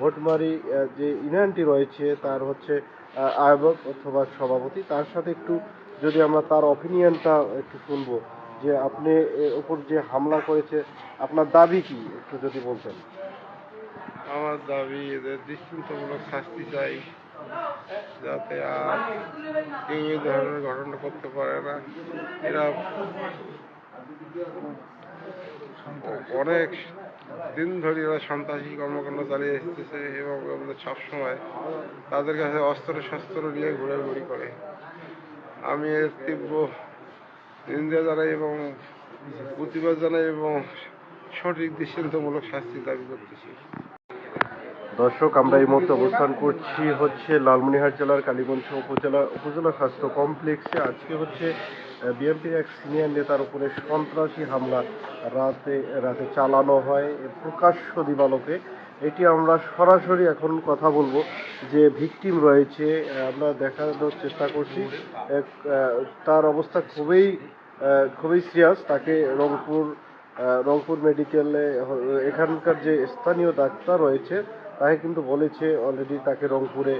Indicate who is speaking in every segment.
Speaker 1: ভোটমারি যে ইউনিয়নটি রয়েছে তার হচ্ছে আহ্বায়ক অথবা সভাপতি। তার সাথে একটু যদি আমরা তার অপিনিয়নটা একটু শুনব, যে আপনি উপর যে হামলা করেছে, আপনার দাবি কি? একটু যদি বলতেন।
Speaker 2: আমার দাবি এদের দৃষ্টান্তমূলক শাস্তি চাই, যাতে আর কেউ এই ধরনের ঘটনা করতে পারে না। এরা অনেক দিন ধরে ওরা সন্ত্রাসী কর্মকাণ্ড চালিয়ে এসেছে এবং সবসময় তাদের কাছে অস্ত্র শস্ত্র নিয়ে ঘোরাঘুরি করে। আমি এর তীব্র নিন্দা জানাই এবং প্রতিবাদ জানাই এবং সঠিক দৃষ্টান্তমূলক শাস্তি দাবি করতেছি।
Speaker 1: দর্শক, আমরা এই মুহূর্তে অবস্থান করছি হচ্ছে লালমনিরহাট জেলার কালীগঞ্জ উপজেলা উপজেলা স্বাস্থ্য কমপ্লেক্সে। আজকে হচ্ছে বিএনপির এক সিনিয়র নেতার উপরে সন্ত্রাসী হামলা রাতে রাতে চালানো হয় প্রকাশ্য দিবালোকে। এটি আমরা সরাসরি এখন কথা বলব যে ভিকটিম রয়েছে আমরা দেখানোর চেষ্টা করছি। তার অবস্থা খুবই খুবই সিরিয়াস, তাকে রংপুর রংপুর মেডিকেলে এখানকার যে স্থানীয় ডাক্তার রয়েছে, তাকে কিন্তু বলেছে অলরেডি তাকে রংপুরে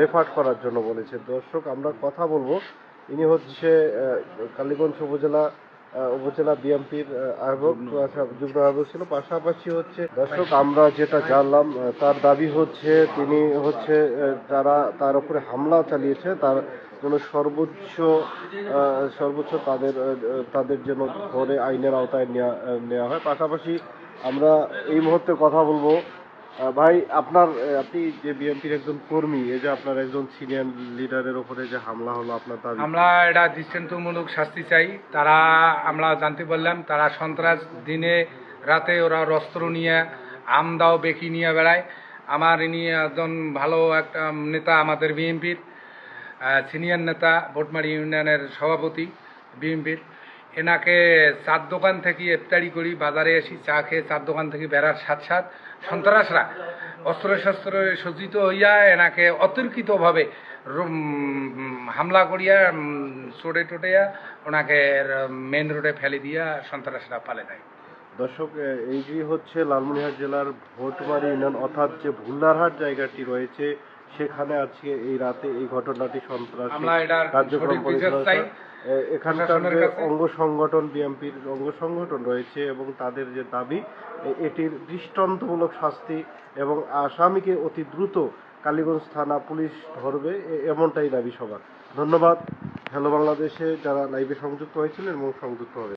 Speaker 1: রেফার করার জন্য বলেছে। দর্শক, আমরা কথা বলব। ইনি হচ্ছে কালীগঞ্জ উপজেলা উপজেলা বিএমপির আহ্বায়ক যুগ্ম আহ্বায়ক ছিল। পাশাপাশি হচ্ছে দর্শক আমরা যেটা জানলাম তার দাবি হচ্ছে তিনি হচ্ছে যারা তার উপরে হামলা চালিয়েছে তার জন্য সর্বোচ্চ সর্বোচ্চ তাদের তাদের যেন ধরে আইনের আওতায় নেওয়া নেওয়া হয়। পাশাপাশি আমরা এই মুহূর্তে কথা বলব ভাই, আপনার আপনি যে বিএনপির একজন কর্মী, এই যে আপনার একজন সিনিয়র লিডারের উপরে যে হামলা হলো, আপনার দাবি
Speaker 3: আমরা এটা দৃষ্টান্তমূলক শাস্তি চাই। তারা, আমরা জানতে পারলাম, তারা সন্ত্রাস দিনে রাতে ওরা অস্ত্র নিয়ে আমদাও বেকি নিয়ে বেড়ায়। আমার ইনি একজন ভালো একটা নেতা আমাদের বিএনপির সিনিয়র নেতা, ভোটমারি ইউনিয়নের সভাপতি বিএনপির। এনাকে চার দোকান থেকে ইফতারি করি, বাজারে এসি চা খেয়ে চার দোকান থেকে বেড়ার সাথ সাথ সন্ত্রাসরা অস্ত্র শস্ত্র সজ্জিত হইয়া এনাকে অতর্কিতভাবে হামলা করিয়া চোটে টোটেয়া ওনাকে মেন রোডে ফেলে দিয়া সন্ত্রাসরা পালে দেয়।
Speaker 1: দর্শক এই যে হচ্ছে লালমনিরহাট জেলার ভোটমারি ইউনিয়ন, অর্থাৎ যে ভুল্লারহাট জায়গাটি রয়েছে সেখানে আজকে এই রাতে এই ঘটনাটি সন্ত্রাসী কার্যক্রম এখানকার যে অঙ্গ সংগঠন বিএনপির অঙ্গ সংগঠন রয়েছে এবং তাদের যে দাবি এটির দৃষ্টান্তমূলক শাস্তি এবং আসামিকে অতি দ্রুত কালীগঞ্জ থানা পুলিশ ধরবে এমনটাই দাবি সবার। ধন্যবাদ। হ্যালো বাংলাদেশে যারা লাইভে সংযুক্ত হয়েছিলেন এবং সংযুক্ত হবে